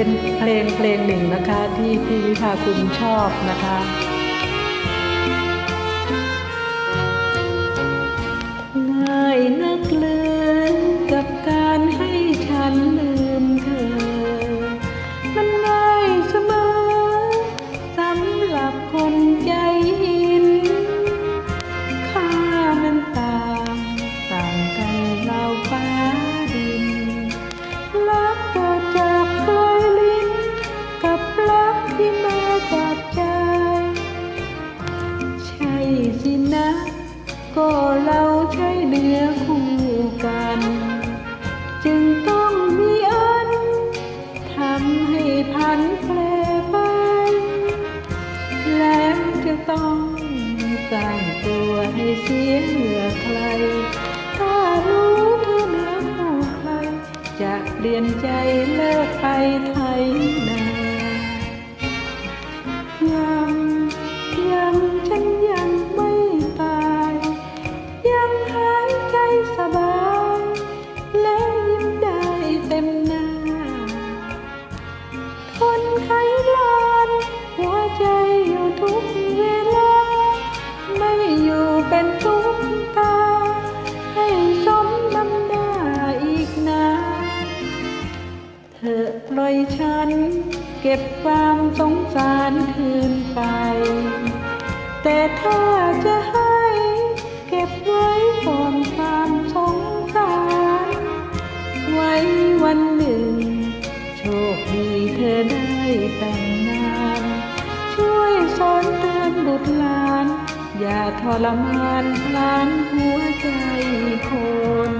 เป็นเพลงเพลงหนึ่งนะคะที่พี่วิภาคุณชอบนะคะ ก็เราใช่เนื้อคู่กัน จึงต้องมีอันทำให้พันแปรไป แล้วจะต้องสร้างตัวให้เสียเหงื่อใคร ถ้ารู้เธอเหนือผู้ใคร จะเปลี่ยนใจเลิกไปท ไข้ลานหัวใจอยู่ทุกเวลา ไม่อยู่เป็นทุกตา ให้สมน้ำหน้าอีกนานเธอปล่อยฉัน เก็บความสงสารคืนไป แต่ถ้าจะให้เก็บไว้ก่อนความสงสาร ไว้วันหนึ่ง เธอได้แต่งงาน ช่วยสอนเตือนบุตรหลาน อย่าทรมานพลานหัวใจคน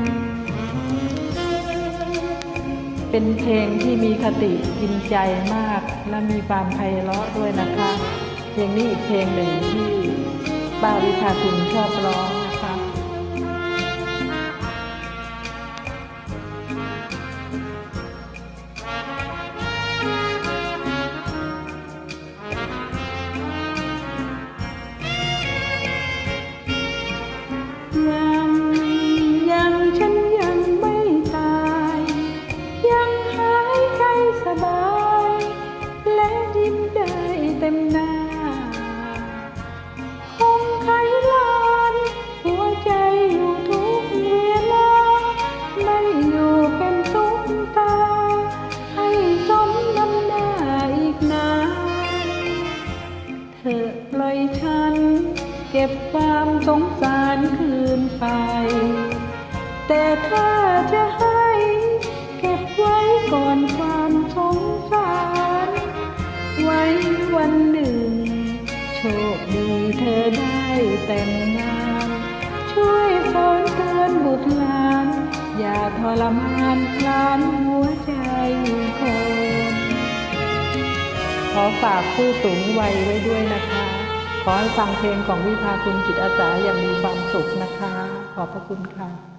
เป็นเพลงที่มีคติกินใจมาก และมีความไพเราะด้วยนะคะ เพลงนี้อีกเพลงหนึ่งที่ป้าวิภาคุณชอบร้องนะคะยัง ล่อยฉัน เก็บความสงสารคืนไป แต่ถ้าจะให้เก็บไว้ก่อนความสงสาร ไว้วันหนึ่ง โชคดีเธอได้แต่งงาน ช่วยสอนเตือนบุตรหลาน อย่าทรมานพลานหัวใจคนขอฝากผู้สูงวัยไว้ด้วยนะคะ ขอให้ฟังเพลงของวิภาคุณจิตอาสาอย่างมีความสุขนะคะ ขอบพระคุณค่ะ